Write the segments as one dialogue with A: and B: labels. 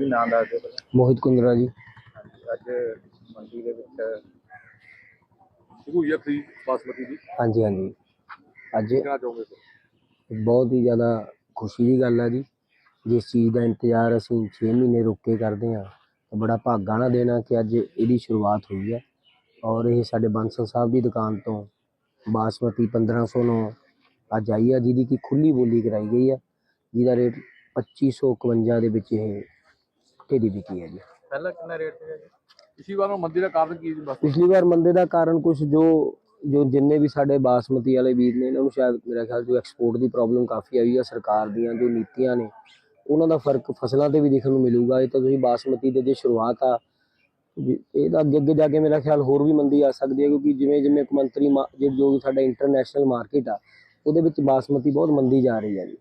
A: ਨਾਮ ਦੱਸ ਦਿਓ ਪਹਿਲਾਂ।
B: ਮੋਹਿਤ ਕੁੰਦਰਾ ਜੀ।
A: ਹਾਂਜੀ ਅੱਜ ਮੰਡੀ ਦੇ ਵਿੱਚ
C: ਸ਼ੁਰੂ ਹੈ ਖਰੀਦ ਬਾਸਮਤੀ ਦੀ।
B: ਹਾਂਜੀ ਹਾਂਜੀ। ਅੱਜ
C: ਕਿਹਨਾਂ ਚਾਹੋਗੇ ਸਰ
B: ਬਹੁਤ ਹੀ ਜ਼ਿਆਦਾ ਖੁਸ਼ੀ ਦੀ ਗੱਲ ਆ ਜੀ। ਜਿਸ ਚੀਜ਼ ਦਾ ਇੰਤਜ਼ਾਰ ਅਸੀਂ 6 ਮਹੀਨੇ ਰੁੱਕ ਕੇ ਕਰਦੇ ਹਾਂ ਤਾਂ ਬੜਾ ਭਾਗਾਂ ਨਾਲ ਦੇਣਾ ਕਿ ਅੱਜ ਇਹਦੀ ਸ਼ੁਰੂਆਤ ਹੋਈ ਹੈ ਔਰ ਇਹ ਸਾਡੇ ਬਾਂਸਲ ਸਾਹਿਬ ਦੀ ਦੁਕਾਨ ਤੋਂ ਬਾਸਮਤੀ 1509 ਅੱਜ ਆਈ ਆ ਜਿਹਦੀ ਕਿ ਖੁੱਲੀ ਬੋਲੀ ਕਰਾਈ ਗਈ ਆ। ਜਿਹਦਾ ਰੇਟ 2551 ਦੇ ਵਿੱਚ ਇਹ ਢੇਰੀ ਵਿਕੀ ਹੈ ਜੀ?
A: ਪਹਿਲਾਂ ਕਿੰਨਾ ਰੇਟ ਸੀਗਾ ਜੀ
C: ਇਸੀ ਵਾਰ ਮੰਦੀ ਦਾ ਕਾਰਨ ਕੀ ਸੀ ਬਸ?
B: ਪਿਛਲੀ ਵਾਰ ਮੰਦੇ ਦਾ ਕਾਰਨ ਕੁਝ ਜੋ ਜੋ ਜਿੰਨੇ ਵੀ ਸਾਡੇ ਬਾਸਮਤੀ ਵਾਲੇ ਵੀਰ ਨੇ ਇਹਨਾਂ ਨੂੰ ਸ਼ਾਇਦ ਮੇਰਾ ਖਿਆਲ ਜੋ ਐਕਸਪੋਰਟ ਦੀ ਪ੍ਰੋਬਲਮ ਕਾਫੀ ਆਈ ਹੈ ਸਰਕਾਰ ਦੀਆਂ ਜੋ ਨੀਤੀਆਂ ਨੇ ਉਹਨਾਂ ਦਾ ਫ਼ਰਕ ਫਸਲਾਂ ਤੇ ਵੀ ਦੇਖਣ ਨੂੰ ਮਿਲੂਗਾ। ਇਹ ਤਾਂ ਤੁਸੀਂ ਬਾਸਮਤੀ ਦੇ ਜੇ ਸ਼ੁਰੂਆਤ ਆ ਇਹਦਾ ਅੱਗੇ ਅੱਗੇ ਜਾ ਕੇ ਮੇਰਾ ਖਿਆਲ ਹੋਰ ਵੀ ਮੰਦੀ ਆ ਸਕਦੀ ਹੈ ਕਿਉਂਕਿ ਜਿਵੇਂ ਜਿਵੇਂ ਕਮੰਤਰੀ ਜੋ ਵੀ ਸਾਡਾ ਇੰਟਰਨੈਸ਼ਨਲ ਮਾਰਕੀਟ ਆ ਉਹਦੇ ਵਿੱਚ ਬਾਸਮਤੀ ਬਹੁਤ ਮੰਦੀ ਜਾ ਰਹੀ ਹੈ ਜੀ।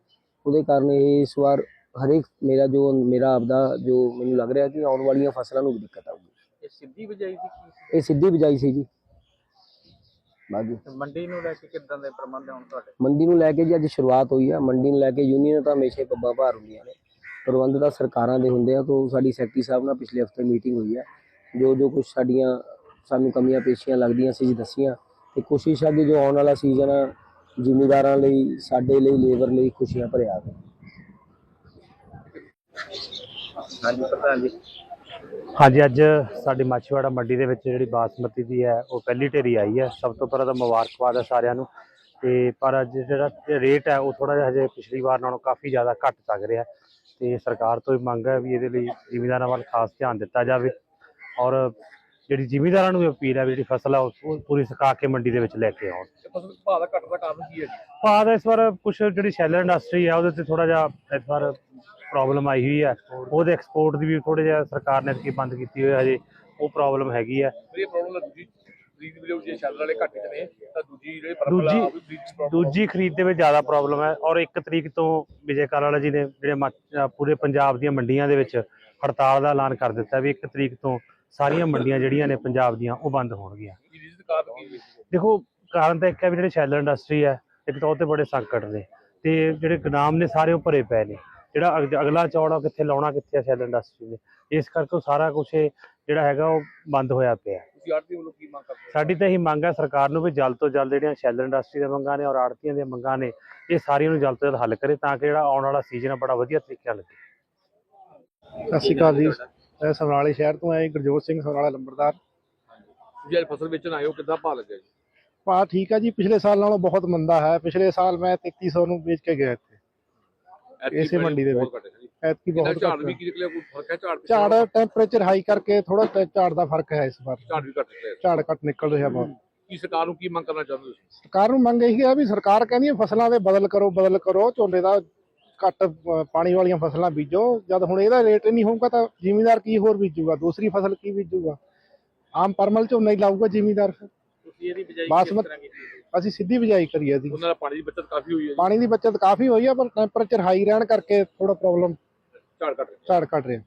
B: ਉਹਦੇ ਕਾਰਨ ਇਹ ਇਸ ਵਾਰ ਹਰੇਕ ਮੇਰਾ ਜੋ ਮੇਰਾ ਆਪਦਾ ਜੋ ਮੈਨੂੰ ਲੱਗ ਰਿਹਾ ਕਿ ਆਉਣ ਵਾਲੀਆਂ ਫਸਲਾਂ ਨੂੰ ਵੀ ਦਿੱਕਤ ਆਊਗੀ।
A: ਇਹ ਸਿੱਧੀ ਬਜਾਈ ਦੀ ਕੀ ਸੀ?
B: ਇਹ ਸਿੱਧੀ ਬਿਜਾਈ ਸੀ ਜੀ। ਬਾਕੀ
A: ਤੇ ਮੰਡੀ ਨੂੰ ਲੈ ਕੇ ਕਿੱਦਾਂ ਦੇ ਪ੍ਰਬੰਧ ਹੁਣ ਤੁਹਾਡੇ?
B: ਮੰਡੀ ਨੂੰ ਲੈ ਕੇ ਜੀ ਅੱਜ ਸ਼ੁਰੂਆਤ ਹੋਈ ਆ। ਮੰਡੀ ਨੂੰ ਲੈ ਕੇ ਯੂਨੀਅਨ ਤਾਂ ਹਮੇਸ਼ਾ ਹੀ ਪੱਬਾਂ ਭਾਰ ਹੁੰਦੀਆਂ ਨੇ। ਪ੍ਰਬੰਧ ਤਾਂ ਸਰਕਾਰਾਂ ਦੇ ਹੁੰਦੇ ਆ ਤੋਂ ਸਾਡੀ ਸੈਕਟਰੀ ਸਾਹਿਬ ਨਾਲ ਪਿਛਲੇ ਹਫ਼ਤੇ ਮੀਟਿੰਗ ਹੋਈ ਹੈ ਜੋ ਜੋ ਕੁਝ ਸਾਡੀਆਂ ਸਾਨੂੰ ਕਮੀਆਂ ਪੇਸ਼ੀਆਂ ਲੱਗਦੀਆਂ ਸੀ ਜੀ ਦੱਸੀਆਂ। ਤੇ ਕੋਸ਼ਿਸ਼ ਆ ਕਿ ਜੋ ਆਉਣ ਵਾਲਾ ਸੀਜ਼ਨ ਆ ਜ਼ਿਮੀਦਾਰਾਂ ਲਈ ਸਾਡੇ ਲਈ ਲੇਬਰ ਲਈ ਖੁਸ਼ੀਆਂ ਭਰਿਆ ਆਵੇ
A: ਹਾਂਜੀ ਪ੍ਰਧਾਨ ਜੀ
D: ਹਾਂਜੀ ਅੱਜ ਸਾਡੀ ਮਾਛੀਵਾੜਾ ਮੰਡੀ ਦੇ ਵਿੱਚ ਜਿਹੜੀ ਬਾਸਮਤੀ ਦੀ ਹੈ ਉਹ ਪਹਿਲੀ ਢੇਰੀ ਆਈ ਹੈ। ਸਭ ਤੋਂ ਪਹਿਲਾਂ ਤਾਂ ਮੁਬਾਰਕਬਾਦ ਹੈ ਸਾਰਿਆਂ ਨੂੰ। ਤੇ ਪਰ ਅੱਜ ਜਿਹੜਾ ਰੇਟ ਹੈ ਉਹ ਥੋੜਾ ਜਿਹਾ ਹਜੇ ਪਿਛਲੀ ਵਾਰ ਨਾਲੋਂ ਕਾਫੀ ਜ਼ਿਆਦਾ ਘੱਟ ਲੱਗ ਰਿਹਾ ਤੇ ਸਰਕਾਰ ਤੋਂ ਵੀ ਮੰਗ ਹੈ ਵੀ ਇਹਦੇ ਲਈ ਜ਼ਿਮੀਂਦਾਰਾਂ ਵੱਲ ਖਾਸ ਧਿਆਨ ਦਿੱਤਾ ਜਾਵੇ। ਔਰ ਜਿਹੜੀ ਜ਼ਿਮੀਂਦਾਰਾਂ ਨੂੰ ਵੀ ਅਪੀਲ ਹੈ ਵੀ ਜਿਹੜੀ ਫਸਲ ਹੈ ਉਹ ਪੂਰੀ ਸੁਕਾ ਕੇ ਮੰਡੀ ਦੇ ਵਿੱਚ ਲੈ ਕੇ ਆਉਣ।
C: ਇਹ ਫਸਲ ਭਾਅ ਦਾ ਘੱਟ ਦਾ ਕਾਰਨ ਕੀ ਹੈ ਜੀ?
D: ਭਾਅ ਦਾ ਇਸ ਵਾਰ ਕੁਝ ਜਿਹੜੀ ਸ਼ੈਲਰ ਇੰਡਸਟਰੀ ਹੈ ਉਹਦੇ ਤੇ ਥੋੜਾ ਜਿਹਾ ਇਸ ਵਾਰ ਪ੍ਰੋਬਲਮ ਆਈ ਹੋਈ ਹੈ ਉਹਦੇ ਐਕਸਪੋਰਟ ਦੀ ਵੀ ਥੋੜੇ ਜਿਹਾ ਸਰਕਾਰ ਨੇ ਕੀ ਬੰਦ ਕੀਤੀ ਹੋਈ ਹੈ ਹਜੇ ਉਹ ਪ੍ਰੋਬਲਮ ਹੈਗੀ ਹੈ
C: ਫਿਰ ਇਹ ਪ੍ਰੋਬਲਮ ਦੂਜੀ ਖਰੀਦ ਵੀ ਜੇ ਸ਼ੈਲਰ ਵਾਲੇ ਘੱਟ ਚ ਨੇ ਤਾਂ ਦੂਜੀ ਜਿਹੜੇ ਖਰੀਦ
D: ਦੂਜੀ ਦੇ ਵਿੱਚ ਜ਼ਿਆਦਾ ਪ੍ਰੋਬਲਮ ਹੈ ਔਰ 1 ਤਰੀਕ ਤੋਂ ਵਿਜੇ ਕਾਲਾਲਾ ਜੀ ਨੇ ਜਿਹੜੇ ਪੂਰੇ ਪੰਜਾਬ ਦੀਆਂ ਮੰਡੀਆਂ ਦੇ ਵਿੱਚ ਹੜਤਾਲ ਦਾ ਐਲਾਨ ਕਰ ਦਿੱਤਾ ਵੀ 1 ਤਰੀਕ ਤੋਂ ਸਾਰੀਆਂ ਮੰਡੀਆਂ ਜਿਹੜੀਆਂ ਨੇ ਪੰਜਾਬ ਦੀਆਂ ਉਹ ਬੰਦ ਹੋਣਗੀਆਂ। ਦੇਖੋ ਕਾਰਨ ਤਾਂ ਇੱਕ ਹੈ ਵੀ ਜਿਹੜੇ ਸ਼ੈਲਰ ਇੰਡਸਟਰੀ ਹੈ ਇੱਕ ਤਾਂ ਉਹ ਤੇ ਬੜੇ ਸੰਕਟ ਨੇ ਤੇ ਜਿਹੜੇ ਗਦਾਮ ਨੇ ਸਾਰੇ ਉਹ ਭਰੇ ਪਏ ਨੇ। ਜਿਹੜਾ ਅਗ- ਅਗਲਾ ਚੌੜ ਆ ਕਿੱਥੇ ਲਾਉਣਾ ਕਿੱਥੇ ਆ ਸ਼ੈਲਰ ਇੰਡਸਟਰੀ ਨੇ। ਇਸ ਕਰਕੇ ਉਹ ਸਾਰਾ ਕੁਝ ਜਿਹੜਾ ਹੈਗਾ ਉਹ ਬੰਦ ਹੋਇਆ ਪਿਆ।
C: ਤੁਸੀਂ ਆੜਤੀ ਵੱਲੋਂ ਕੀ ਮੰਗ ਕਰਦੇ ਹੋ?
D: ਸਾਡੀ ਤਾਂ ਇਹੀ ਮੰਗ ਹੈ ਸਰਕਾਰ ਨੂੰ ਵੀ ਜਲਦ ਤੋਂ ਜਲਦ ਜਿਹੜੀਆਂ ਸ਼ੈਲਰ ਇੰਡਸਟਰੀ ਦੀਆਂ ਮੰਗਾਂ ਨੇ ਔਰ ਆੜਤੀਆਂ ਦੀਆਂ ਮੰਗਾਂ ਨੇ ਇਹ ਸਾਰੀਆਂ ਨੂੰ ਜਲਦ ਤੋਂ ਜਲਦ ਹੱਲ ਕਰੇ ਤਾਂ ਕਿ ਜਿਹੜਾ ਆਉਣ ਵਾਲਾ ਸੀਜ਼ਨ ਬੜਾ ਵਧੀਆ ਤਰੀਕੇ ਨਾਲ ਲੱਗੇ।
E: ਸਤਿ ਸ਼੍ਰੀ ਅਕਾਲ ਜੀ। ਮੈਂ ਸਮਰਾਲੇ ਸ਼ਹਿਰ ਤੋਂ ਆਇਆ ਗੁਰਜੋਤ ਸਿੰਘ ਸਮਰਾਲਾ ਲੰਬੜਦਾਰ।
C: ਤੁਸੀਂ ਅੱਜ ਫਸਲ ਵੇਚਣ ਆਏ ਹੋ ਕਿੱਦਾਂ ਭਾਅ ਲੱਗਿਆ ਜੀ?
E: ਭਾਅ ਠੀਕ ਹੈ ਜੀ ਪਿਛਲੇ ਸਾਲ ਨਾਲੋਂ ਬਹੁਤ ਮੰਦਾ ਹੈ। ਪਿਛਲੇ ਸਾਲ ਮੈਂ 3300 ਨੂੰ ਵੇਚ ਕੇ ਗਿਆ ਇੱਥੇ। ਇਸੇ ਮੰਡੀ ਦੇ ਵਿੱਚ। ਐਤਕੀ ਬਹੁਤ
C: ਝਾੜ ਵੀ
E: ਹੈ।
C: ਕੀ ਨਿਕਲਿਆ ਕੋਈ ਫ਼ਰਕ ਹੈ ਝਾੜ
E: ਝਾੜ ਟੈਂਪਰੇਚਰ ਹਾਈ ਕਰਕੇ ਥੋੜਾ ਝਾੜ ਦਾ ਫ਼ਰਕ ਹੈ ਇਸ ਵਾਰ।
C: ਝਾੜ ਵੀ ਘੱਟ ਨਿਕਲਿਆ।
E: ਝਾੜ ਘੱਟ ਨਿਕਲ ਰਿਹਾ ਬਹੁਤ।
C: ਕੀ ਸਰਕਾਰ ਨੂੰ ਕੀ ਮੰਗ ਕਰਨਾ ਚਾਹੁੰਦੇ ਹੋ ਤੁਸੀਂ?
E: ਸਰਕਾਰ ਨੂੰ ਮੰਗ ਇਹੀ ਹੈ ਵੀ ਸਰਕਾਰ ਕਹਿੰਦੀ ਹੈ ਫਸਲਾਂ ਦੇ ਬਦਲ ਕਰੋ ਬਦਲ ਕਰੋ ਝੋਨੇ ਦਾ ਘੱਟ ਪਾਣੀ ਵਾਲੀਆਂ ਫਸਲਾਂ ਬੀਜੋ। ਜਦ ਹੁਣ ਇਹਦਾ ਰੇਟ ਨਹੀਂ ਹੋਊਗਾ ਤਾਂ ਜ਼ਿਮੀਂਦਾਰ ਕੀ ਹੋਰ ਬੀਜੂਗਾ? ਦੂਸਰੀ ਫਸਲ ਕੀ ਬੀਜੂਗਾ? ਆਮ ਪਰਮਲ ਝੋਨਾ ਹੀ ਲਾਊਗਾ ਜ਼ਿਮੀਂਦਾਰ। ਫਿਰ।
A: ਤੁਸੀਂ ਇਹਦੀ ਬਜਾਈ ਕਿਸ
E: ਬਾਸਮਤ-
A: ਤਰ੍ਹਾਂ ਕੀਤੀ?
E: ਅਸੀਂ ਸਿੱਧੀ ਬਿਜਾਈ ਕਰੀ ਹੈ ਜੀ
C: ਉਹਨਾਂ ਦਾ ਪਾਣੀ ਦੀ ਬਚਤ ਕਾਫੀ ਹੋਈ ਹੈ ਜੀ।
E: ਪਾਣੀ ਦੀ ਬਚਤ ਕਾਫੀ ਹੋਈ ਹੈ ਪਰ ਟੈਂਪਰੇਚਰ ਹਾਈ ਰਹਿਣ ਕਰਕੇ ਥੋੜਾ ਪ੍ਰੋਬਲਮ
C: ਝਾੜ ਘੱਟ ਰਿਹਾ।
E: ਝਾੜ ਘਟ ਰਿਹਾ।